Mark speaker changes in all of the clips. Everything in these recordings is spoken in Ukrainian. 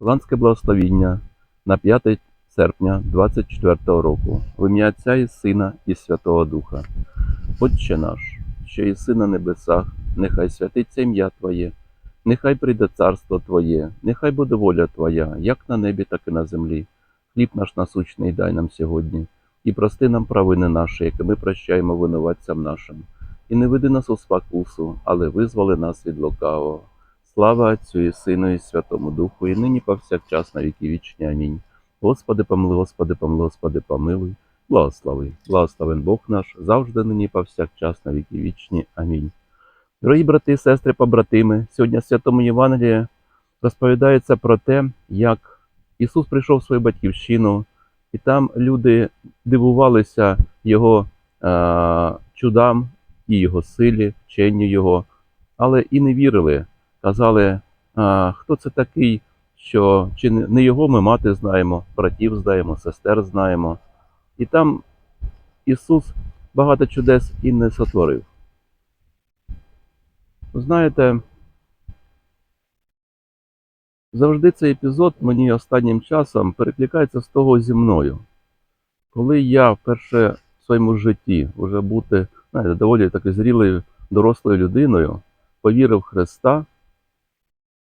Speaker 1: Ланське благословіння на 5 серпня 24 року в ім'я Отця і Сина і Святого Духа. Отче наш, що єси на небесах, нехай святиться ім'я Твоє, нехай прийде царство Твоє, нехай буде воля Твоя, як на небі, так і на землі. Хліб наш насущний дай нам сьогодні, і прости нам провини наші, які ми прощаємо винуватцям нашим. І не веди нас у спокусу, але визволи нас від лукавого. Слава Отцю і Сину і Святому Духу, і нині повсякчас на віки вічні. Амінь. Господи, помилуй, Господи, помилуй, Господи, помилуй, благослови. Благословен Бог наш, завжди нині повсякчас на віки вічні. Амінь. Дорогі брати і сестри, побратими, сьогодні в Святому Євангелії розповідається про те, як Ісус прийшов в свою батьківщину, і там люди дивувалися Його е- чудам і Його силі, вченню Його, але і не вірили казали, а, хто це такий, що чи не його ми мати знаємо, братів знаємо, сестер знаємо. І там Ісус багато чудес і не сотворив. Знаєте, завжди цей епізод мені останнім часом перекликається з того зі мною. Коли я вперше в своєму житті вже бути знаєте, доволі такою зрілою дорослою людиною, повірив в Христа,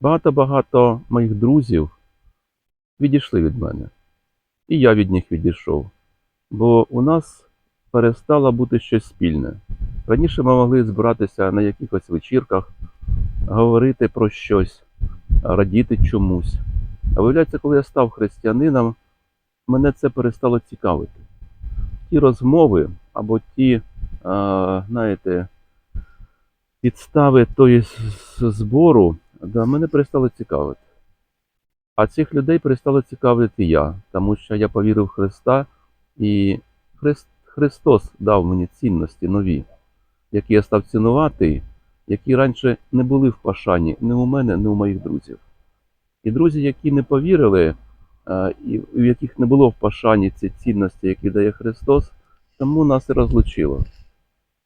Speaker 1: Багато-багато моїх друзів відійшли від мене. І я від них відійшов. Бо у нас перестало бути щось спільне. Раніше ми могли збиратися на якихось вечірках, говорити про щось, радіти чомусь. А виявляється, коли я став християнином, мене це перестало цікавити. Ті розмови або ті, знаєте, підстави тої збору да, мене перестало цікавити. А цих людей перестало цікавити я, тому що я повірив в Христа, і Христ, Христос дав мені цінності нові, які я став цінувати, які раніше не були в пашані ні у мене, ні у моїх друзів. І друзі, які не повірили, і в яких не було в пашані ці цінності, які дає Христос, тому нас і розлучило.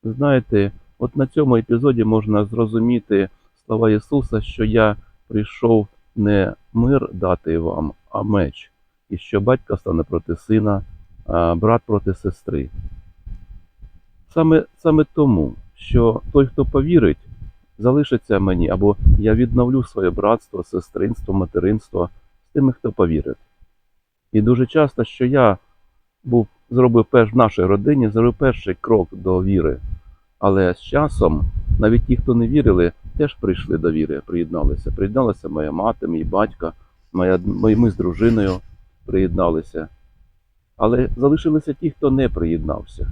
Speaker 1: Знаєте, от на цьому епізоді можна зрозуміти слова Ісуса, що я прийшов не мир дати вам, а меч, і що батько стане проти сина, а брат проти сестри. Саме, саме тому, що той, хто повірить, залишиться мені, або я відновлю своє братство, сестринство, материнство з тими, хто повірить. І дуже часто, що я був, зробив перш в нашій родині, зробив перший крок до віри. Але з часом навіть ті, хто не вірили, теж прийшли до віри, приєдналися. Приєдналася моя мати, мій батько, моя, ми, з дружиною приєдналися. Але залишилися ті, хто не приєднався.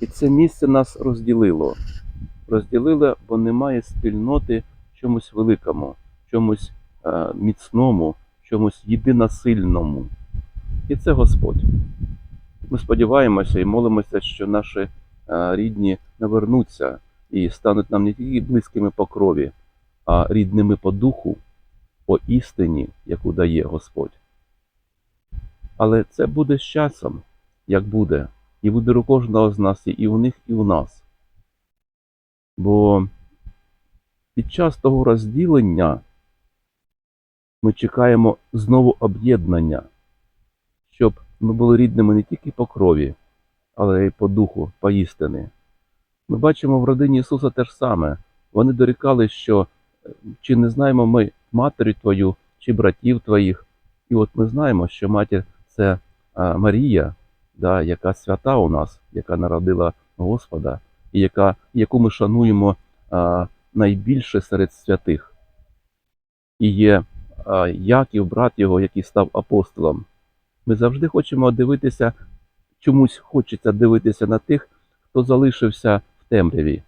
Speaker 1: І це місце нас розділило. Розділило, бо немає спільноти в чомусь великому, в чомусь е, міцному, в чомусь єдиносильному. І це Господь. Ми сподіваємося і молимося, що наші е, рідні навернуться і стануть нам не тільки близькими по крові, а рідними по духу, по істині, яку дає Господь. Але це буде з часом, як буде, і буде у кожного з нас, і у них, і у нас. Бо під час того розділення ми чекаємо знову об'єднання, щоб ми були рідними не тільки по крові, але й по духу, по істини. Ми бачимо в родині Ісуса те ж саме. Вони дорікали, що е, чи не знаємо ми матері твою, чи братів твоїх. І от ми знаємо, що матір це Марія, да, яка свята у нас, яка народила Господа, і яка, яку ми шануємо а, найбільше серед святих. І є а, Яків, брат його, який став апостолом. Ми завжди хочемо дивитися, чомусь хочеться дивитися на тих, хто залишився темряві,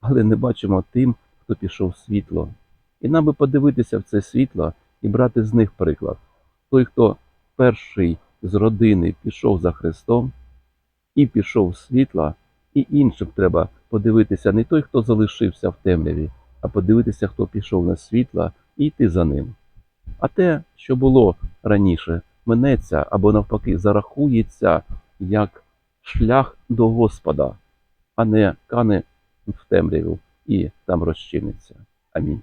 Speaker 1: але не бачимо тим, хто пішов в світло. І нам би подивитися в це світло і брати з них приклад. Той, хто перший з родини пішов за Христом і пішов в світло, і іншим треба подивитися не той, хто залишився в темряві, а подивитися, хто пішов на світло і йти за ним. А те, що було раніше, минеться або навпаки зарахується як шлях до Господа, а не кане в темряву і там розчиниться. Амінь.